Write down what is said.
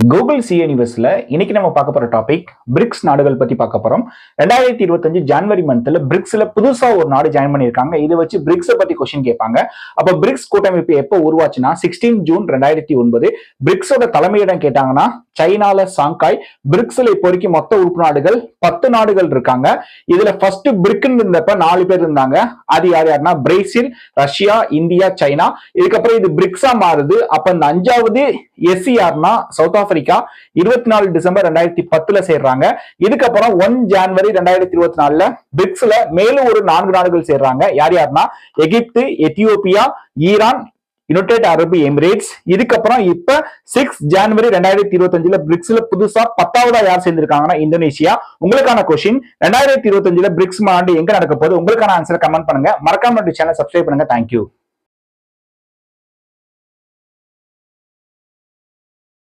Google C நியூஸ்ல இன்னைக்கு நம்ம பார்க்க போற டாபிக் பிரிக்ஸ் நாடுகள் பத்தி பார்க்க போறோம். ரெண்டாயிரத்தி இருபத்தஞ்சு ஜான்வரி மந்த்ல பிரிக்ஸ்ல புதுசா ஒரு நாடு ஜாயின் பண்ணியிருக்காங்க. இதை வச்சு பிரிக்ஸை பத்தி கொஸ்டின் கேட்பாங்க. அப்ப பிரிக்ஸ் கூட்டமைப்பு எப்போ உருவாச்சுன்னா சிக்ஸ்டீன் ஜூன் ரெண்டாயிரத்தி ஒன்பது. பிரிக்ஸோட தலைமையிடம் கேட்டாங்கன்னா சைனால சாங்காய் பிரிக்ஸ்ல இப்போ வரைக்கும் மொத்த உறுப்பு நாடுகள் பத்து நாடுகள் இருக்காங்க. இதுல ஃபர்ஸ்ட் பிரிக்னு இருந்தப்ப நாலு பேர் இருந்தாங்க. அது யார் யாருன்னா பிரேசில் ரஷ்யா இந்தியா சைனா. இதுக்கப்புறம் இது பிரிக்ஸா மாறுது. அப்ப இந்த அஞ்சாவது எஸ்சி யாருன்னா சவுத் ஆப்பிரிக்கா இருபத்தி நாலு டிசம்பர் ரெண்டாயிரத்தி பத்துல சேர்றாங்க. இதுக்கப்புறம் ஒன் ஜான்வரி ரெண்டாயிரத்தி இருபத்தி நாலுல பிரிக்ஸ்ல மேலும் ஒரு நான்கு நாடுகள் சேர்றாங்க. யார் யாருன்னா Egypt Ethiopia Iran United Arab Emirates. இதுக்கப்புறம் இப்ப சிக்ஸ் ஜனவரி ரெண்டாயிரத்தி இருபத்தஞ்சுல பிரிக்ஸ்ல புதுசா பத்தாவதா யார் சேர்ந்திருக்காங்கன்னா? இந்தோனேஷியா. உங்களுக்கான கொஸ்டின் ரெண்டாயிரத்தி இருபத்தஞ்சுல பிரிக்ஸ் மாநாடு எங்க நடக்க போகுது? உங்களுக்கான ஆன்சர் கமெண்ட் பண்ணுங்க. மறக்காம சேனல் சப்ஸ்கிரைப் பண்ணுங்க. தேங்க்யூ